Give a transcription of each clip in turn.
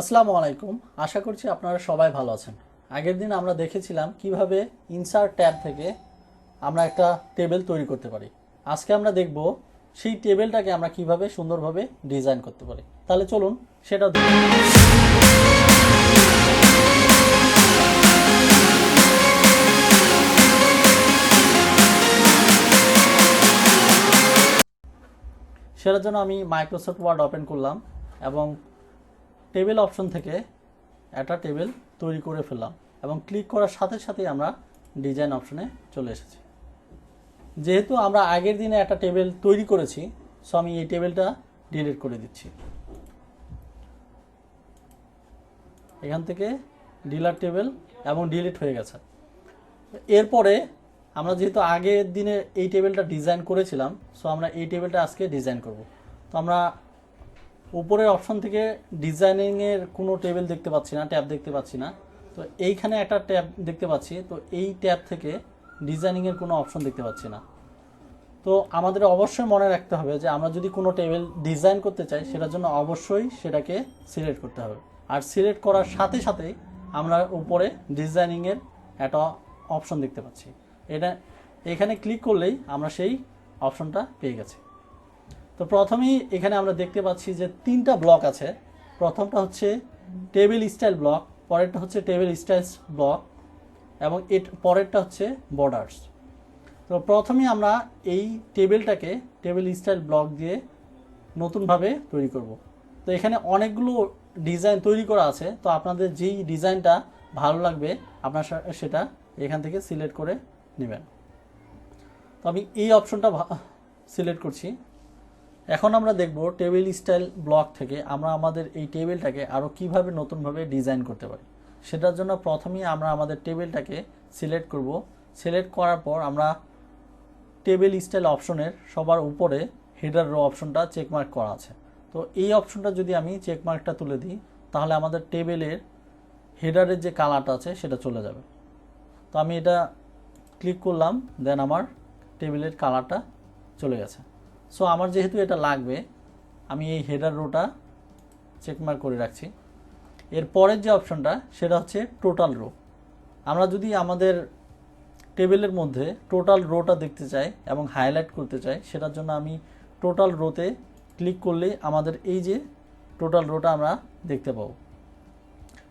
আসসালামু আলাইকুম। আশা করছি আপনারা সবাই ভালো আছেন। আগের দিন আমরা দেখেছিলাম কীভাবে ইনসার্ট ট্যাব থেকে আমরা একটা টেবিল তৈরি করতে পারি। আজকে আমরা দেখব সেই টেবিলটাকে আমরা কীভাবে সুন্দরভাবে ডিজাইন করতে পারি। তাহলে চলুন সেটা সেটার জন্য আমি মাইক্রোসফট ওয়ার্ড ওপেন করলাম এবং টেবিল অপশন থেকে একটা টেবিল তৈরি করে ফেললাম এবং ক্লিক করার সাথে সাথেই আমরা ডিজাইন অপশনে চলে এসেছি। যেহেতু আমরা আগের দিনে একটা টেবিল তৈরি করেছি সো আমি এই টেবিলটা ডিলিট করে দিচ্ছি। এখান থেকে ডিলার টেবিল এবং ডিলিট হয়ে গেছে। এরপরে আমরা যেহেতু আগের দিনে এই টেবিলটা ডিজাইন করেছিলাম সো আমরা এই টেবিলটা আজকে ডিজাইন করব। তো আমরা উপরের অপশন থেকে ডিজাইনিংয়ের কোনো টেবিল দেখতে পাচ্ছি না ট্যাব দেখতে পাচ্ছি না। তো এইখানে একটা ট্যাব দেখতে পাচ্ছি, তো এই ট্যাব থেকে ডিজাইনিংয়ের কোনো অপশন দেখতে পাচ্ছি না। তো আমাদের অবশ্যই মনে রাখতে হবে যে আমরা যদি কোনো টেবিল ডিজাইন করতে চাই, সেটার জন্য অবশ্যই সেটাকে সিলেক্ট করতে হবে। আর সিলেক্ট করার সাথে সাথেই আমরা উপরে ডিজাইনিংয়ের একটা অপশন দেখতে পাচ্ছি। এটা, এখানে ক্লিক করলেই আমরা সেই অপশনটা পেয়ে গেছি। তো প্রথমেই এখানে আমরা দেখতে পাচ্ছি যে তিনটা ব্লক আছে। প্রথমটা হচ্ছে টেবিল স্টাইল ব্লক, পরেরটা হচ্ছে টেবিল স্টাইলস ব্লক, এবং এর পরেরটা হচ্ছে বর্ডার্স। তো প্রথমে আমরা এই টেবিলটাকে টেবিল স্টাইল ব্লক দিয়ে নতুনভাবে তৈরি করব। তো এখানে অনেকগুলো ডিজাইন তৈরি করা আছে, তো আপনাদের যেই ডিজাইনটা ভালো লাগবে, আপনার সেটা এখান থেকে সিলেক্ট করে নেবেন। তো আমি এই অপশনটা সিলেক্ট করছি। এখন আমরা দেখব টেবিল স্টাইল ব্লক থেকে আমরা আমাদের এই টেবিলটাকে আরও কীভাবে নতুনভাবে ডিজাইন করতে পারি। সেটার জন্য প্রথমেই আমরা আমাদের টেবিলটাকে সিলেক্ট করব। সিলেক্ট করার পর আমরা টেবিল স্টাইল অপশনের সবার উপরে হেডার রো অপশনটা চেকমার্ক করা আছে। তো এই অপশনটা যদি আমি চেকমার্কটা তুলে দিই, তাহলে আমাদের টেবিলের হেডারের যে কালারটা আছে, সেটা চলে যাবে। তো আমি এটা ক্লিক করলাম দেন আমার টেবিলের কালারটা চলে গেছে। সো আমার যেহেতু এটা লাগবে, আমি এই হেডার রোটা চেকমার্ক করে রাখছি। এর পরের যে অপশনটা সেটা হচ্ছে টোটাল রো আমরা যদি আমাদের টেবিলের মধ্যে টোটাল রোটা দেখতে চাই এবং হাইলাইট করতে চাই, সেটার জন্য আমি টোটাল রোতে ক্লিক করলে আমাদের এই যে টোটাল রোটা আমরা দেখতে পাবো।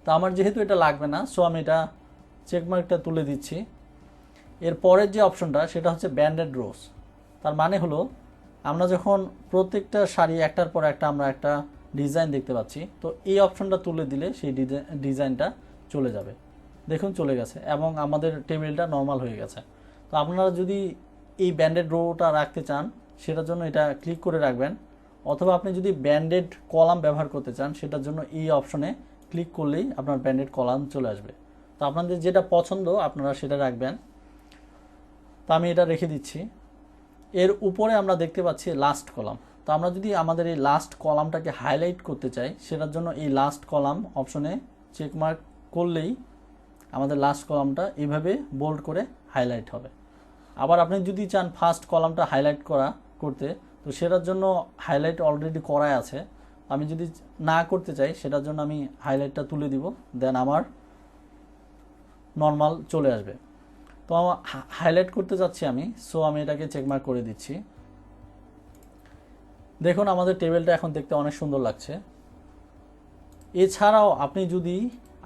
তো আমার যেহেতু এটা লাগবে না সো আমি এটা চেকমার্কটা তুলে দিচ্ছি। এর পরের যে অপশনটা সেটা হচ্ছে ব্যান্ডেড রোস তার মানে হলো আমরা যখন প্রত্যেকটা শাড়ি একটার পর একটা আমরা একটা ডিজাইন দেখতে পাচ্ছি, তো এই অপশনটা তুলে দিলে সেই ডিজাই- ডিজাইনটা চলে যাবে। দেখুন, চলে গেছে এবং আমাদের টেবিলটা নর্মাল হয়ে গেছে। তো আপনারা যদি এই ব্যান্ডেড রোটা রাখতে চান, সেটার জন্য এটা ক্লিক করে রাখবেন, অথবা আপনি যদি ব্যান্ডেড কলাম ব্যবহার করতে চান, সেটার জন্য এই অপশনে ক্লিক করলেই আপনার ব্যান্ডেড কলাম চলে আসবে। তো আপনাদের যেটা পছন্দ, আপনারা সেটা রাখবেন। তো আমি এটা রেখে দিচ্ছি। এর উপরে আমরা দেখতে পাচ্ছি লাস্ট কলাম তো আমরা যদি আমাদের এই লাস্ট কলামটাকে হাইলাইট করতে চাই, সেটার জন্য এই লাস্ট কলাম অপশনে চেকমার্ক করলেই আমাদের লাস্ট কলামটা এইভাবে বোল্ড করে হাইলাইট হবে। আবার আপনি যদি চান ফার্স্ট কলামটা হাইলাইট করা করতে, তো সেটার জন্য হাইলাইট অলরেডি করাই আছে। আমি যদি না করতে চাই, সেটার জন্য আমি হাইলাইটটা তুলে দিব দেন আমার নর্মাল চলে আসবে। তো আমার হাইলাইট করতে যাচ্ছি আমি। সো আমি এটাকে চেকমার্ক করে দিচ্ছি। দেখুন, আমাদের টেবিলটা এখন দেখতে অনেক সুন্দর লাগছে। এছাড়াও আপনি যদি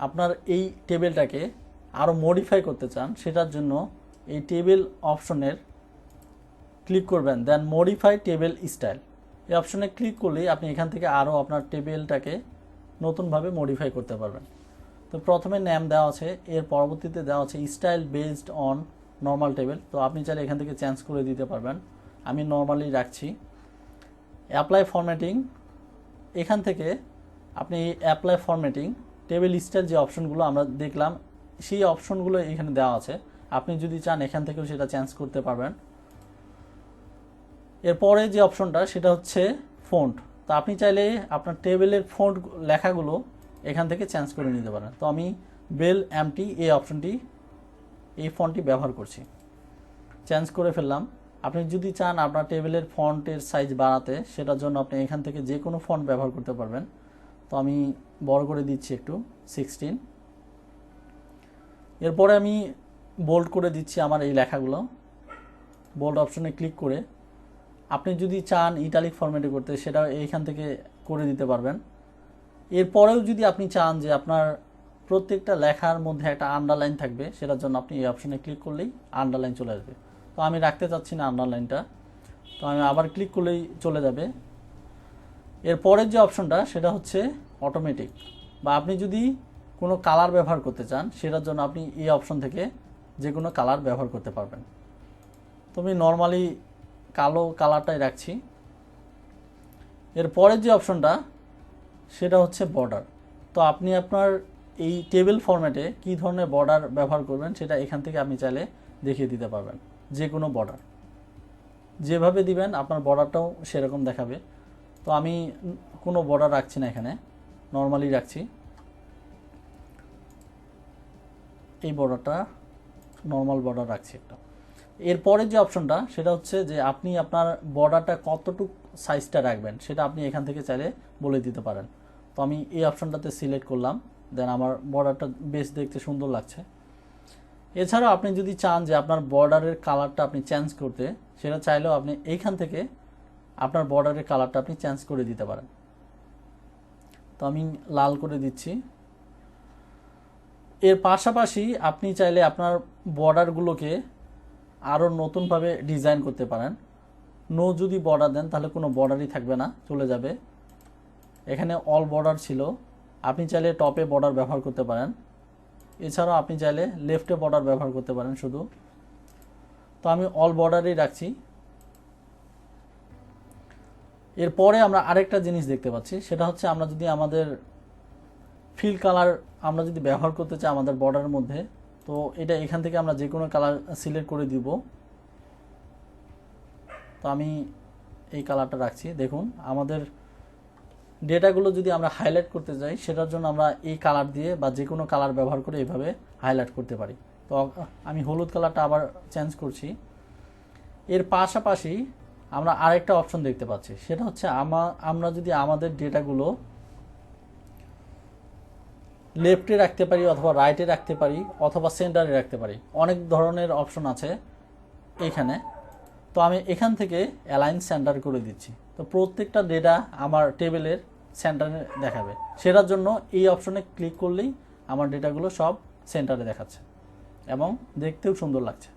আপনার এই টেবিলটাকে আরও মডিফাই করতে চান, সেটার জন্য এই টেবিল অপশনের ক্লিক করবেন দেন মডিফাই টেবিল স্টাইল এই অপশনে ক্লিক করলেই আপনি এখান থেকে আরও আপনার টেবিলটাকে নতুনভাবে মডিফাই করতে পারবেন। তো প্রথমে নাম দেওয়া আছে, এর পরবর্তীতে দেওয়া আছে style based on normal table তো আপনি চাইলে এখান থেকে চেঞ্জ করে দিতে পারবেন। আমি নর্মালি রাখছি। অ্যাপ্লাই ফরম্যাটিং এখান থেকে আপনি অ্যাপ্লাই ফরম্যাটিং টেবিল স্টাইল যে অপশনগুলো আমরা দেখলাম, সেই অপশনগুলো এখানে দেওয়া আছে। আপনি যদি চান এখান থেকেও সেটা চেঞ্জ করতে পারবেন। এরপরে যে অপশনটা সেটা হচ্ছে ফন্ট তো আপনি চাইলে আপনার টেবিলের ফন্ট লেখাগুলো এখান থেকে চেঞ্জ করে নিতে পারেন। তো আমি বেল এমটি এই অপশনটি এই ফন্টটি ব্যবহার করছি। চেঞ্জ করে ফেললাম। আপনি যদি চান আপনার টেবিলের ফন্টের সাইজ বাড়াতে, সেটার জন্য আপনি এখান থেকে যে কোনো ফন্ট ব্যবহার করতে পারবেন। তো আমি বড় করে দিচ্ছি একটু সিক্সটিন এরপরে আমি বোল্ড করে দিচ্ছি আমার এই লেখাগুলো। বোল্ড অপশনে ক্লিক করে, আপনি যদি চান ইটালিক ফরম্যাটে করতে, সেটা এইখান থেকে করে দিতে পারবেন। এরপরেও যদি আপনি চান যে আপনার প্রত্যেকটা লেখার মধ্যে একটা আন্ডারলাইন থাকবে, সেটার জন্য আপনি এই অপশনে ক্লিক করলেই আন্ডারলাইন চলে আসবে। তো আমি রাখতে চাচ্ছি না আন্ডারলাইনটা তো আমি আবার ক্লিক করলেই চলে যাবে। এর পরের যে অপশনটা সেটা হচ্ছে অটোমেটিক বা আপনি যদি কোনো কালার ব্যবহার করতে চান, সেটার জন্য আপনি এই অপশন থেকে যে কোনো কালার ব্যবহার করতে পারবেন। তো আমি নর্মালি কালো কালারটাই রাখছি। এরপরের যে অপশনটা সেটা হচ্ছে বর্ডার তো আপনি আপনার এই টেবিল ফরম্যাটে কী ধরনের বর্ডার ব্যবহার করবেন সেটা এখান থেকে আপনি চাইলে দেখিয়ে দিতে পারবেন যে কোনো বর্ডার যেভাবে দিবেন আপনার বর্ডারটাও সেরকম দেখাবে। তো আমি কোনো বর্ডার রাখছি না এখানে নর্মালি রাখছি। এই বর্ডারটা নর্মাল বর্ডার রাখছি একটা। এরপরে যে অপশনটা সেটা হচ্ছে যে আপনি আপনার বর্ডারটা কতটুক সাইজটা রাখবেন, সেটা আপনি এখান থেকে চাইলে বলে দিতে পারেন। তো আমি এই অপশনটাতে সিলেক্ট করলাম। দেন আমার বর্ডারটা বেশ দেখতে সুন্দর লাগছে। এছাড়াও আপনি যদি চান যে আপনার বর্ডারের কালারটা আপনি চেঞ্জ করতে, সেটা চাইলেও আপনি এইখান থেকে আপনার বর্ডারের কালারটা আপনি চেঞ্জ করে দিতে পারেন। তো আমি লাল করে দিচ্ছি। এর পাশাপাশি আপনি চাইলে আপনার বর্ডারগুলোকে আরও নতুনভাবে ডিজাইন করতে পারেন। নো যদি বর্ডার দেন, তাহলে কোনো বর্ডারই থাকবে না, চলে যাবে। এখানে অল বর্ডার ছিল। আপনি চাইলে টপে বর্ডার ব্যবহার করতে পারেন। এছাড়াও আপনি চাইলে লেফটে বর্ডার ব্যবহার করতে পারেন শুধু। তো আমি অল বর্ডারই রাখছি। এরপরে আমরা আরেকটা জিনিস দেখতে পাচ্ছি, সেটা হচ্ছে আমরা যদি আমাদের ফিল কালার আমরা যদি ব্যবহার করতে চাই আমাদের বর্ডারের মধ্যে, তো এটা এখান থেকে আমরা যে কোনো কালার সিলেক্ট করে দিব। তো আমি এই কালারটা রাখছি। দেখুন, আমাদের ডেটাগুলো যদি আমরা হাইলাইট করতে যাই, সেটার জন্য আমরা এই কালার দিয়ে বা যে কোনো কালার ব্যবহার করে এইভাবে হাইলাইট করতে পারি। তো, আমি হলুদ কালারটা আবার চেঞ্জ করছি। এর পাশাপাশি আমরা আরেকটা অপশন দেখতে পাচ্ছি। সেটা হচ্ছে আমা, আমরা যদি আমাদের ডেটাগুলো লেফটে রাখতে পারি অথবা রাইটে রাখতে পারি অথবা সেন্টারে রাখতে পারি। অনেক ধরনের অপশন আছে এখানে। তো আমি এখান থেকে অ্যালাইন সেন্টার করে দিচ্ছি। তো প্রত্যেকটা ডেটা আমার টেবিলের সেন্টারে দেখাবে। সেটার জন্য এই অপশনে ক্লিক করলেই আমার ডেটাগুলো সব সেন্টারে দেখাচ্ছে এবং দেখতেও সুন্দর লাগছে।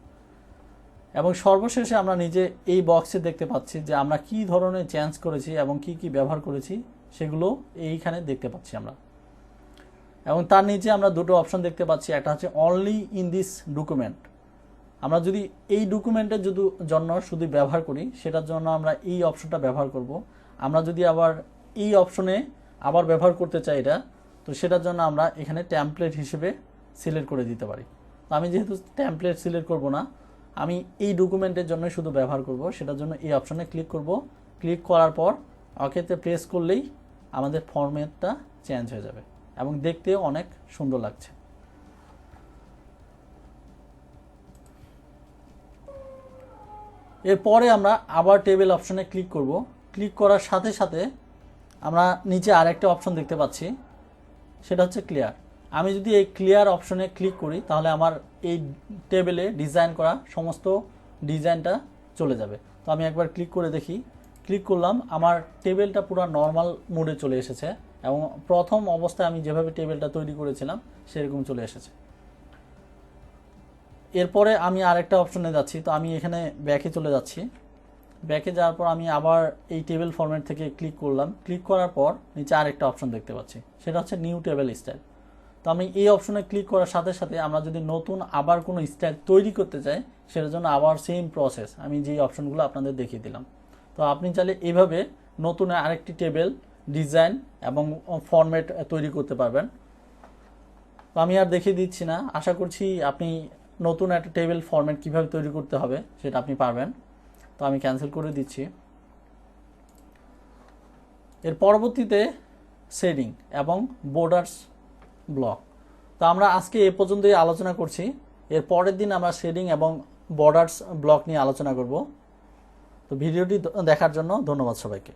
এবং সর্বশেষে আমরা নিজে এই বক্সে দেখতে পাচ্ছি যে আমরা কি ধরনের চেঞ্জ করেছি এবং কি কি ব্যবহার করেছি, সেগুলো এইখানে দেখতে পাচ্ছি আমরা। এবং তার নিচে আমরা দুটো অপশন দেখতে পাচ্ছি, একটা হচ্ছে অনলি ইন দিস ডকুমেন্ট আমরা যদি এই ডকুমেন্টের যদি জন্য শুধু ব্যবহার করি, সেটার জন্য আমরা এই অপশনটা ব্যবহার করব। আমরা যদি আবার এই অপশনে আবার ব্যবহার করতে চাই এটা, তো সেটার জন্য আমরা এখানে ট্যাম্পলেট হিসেবে সিলেক্ট করে দিতে পারি। তো আমি যেহেতু ট্যাম্পলেট সিলেক্ট করব না, আমি এই ডকুমেন্টের জন্য শুধু ব্যবহার করব, সেটার জন্য এই অপশনে ক্লিক করব। ক্লিক করার পর ওকেতে প্রেস করলেই আমাদের ফরম্যাটটা চেঞ্জ হয়ে যাবে এবং দেখতেও অনেক সুন্দর লাগছে। এরপরে আমরা আবার টেবিল অপশনে ক্লিক করব। ক্লিক করার সাথে সাথে আমরা নিচে আরেকটা অপশন দেখতে পাচ্ছি। সেটা হচ্ছে ক্লিয়ার আমি যদি এই ক্লিয়ার অপশনে ক্লিক করি, তাহলে আমার এই টেবিলে ডিজাইন করা সমস্ত ডিজাইনটা চলে যাবে। তো আমি একবার ক্লিক করে দেখি। ক্লিক করলাম, আমার টেবিলটা পুরো নর্মাল মোডে চলে এসেছে এবং প্রথম অবস্থায় আমি যেভাবে টেবিলটা তৈরি করেছিলাম, সেরকম চলে এসেছে। এরপরে আমি আরেকটা অপশনে যাচ্ছি। তো আমি এখানে ব্যাকে চলে যাচ্ছি। ব্যাকে যাওয়ার পর আমি আবার এই টেবিল ফরম্যাট থেকে ক্লিক করলাম। ক্লিক করার পর নিচে আরেকটা অপশন দেখতে পাচ্ছি। সেটা হচ্ছে নিউ টেবিল স্টাইল তো আমি এই অপশনে ক্লিক করার সাথে সাথে আমরা যদি নতুন আবার কোনো স্টাইল তৈরি করতে চাই, সেটার জন্য আবার সেম প্রসেস আমি যেই অপশনগুলো আপনাদের দেখিয়ে দিলাম। তো আপনি চাইলে এইভাবে নতুন আরেকটি টেবিল ডিজাইন এবং ফরম্যাট তৈরি করতে পারবেন। তো আমি আর দেখিয়ে দিচ্ছি না। আশা করছি আপনি নতুন একটা টেবিল ফরম্যাট কীভাবে তৈরি করতে হবে সেটা আপনি পারবেন। তো আমি ক্যান্সেল করে দিচ্ছি। এর পরবর্তীতে শেডিং এবং বোর্ডার্স ব্লক তো আমরা আজকে এ পর্যন্তই আলোচনা করছি। এর পরের দিন আমরা শেডিং এবং বর্ডার্স ব্লক নিয়ে আলোচনা করব। তো ভিডিওটি দেখার জন্য ধন্যবাদ সবাইকে।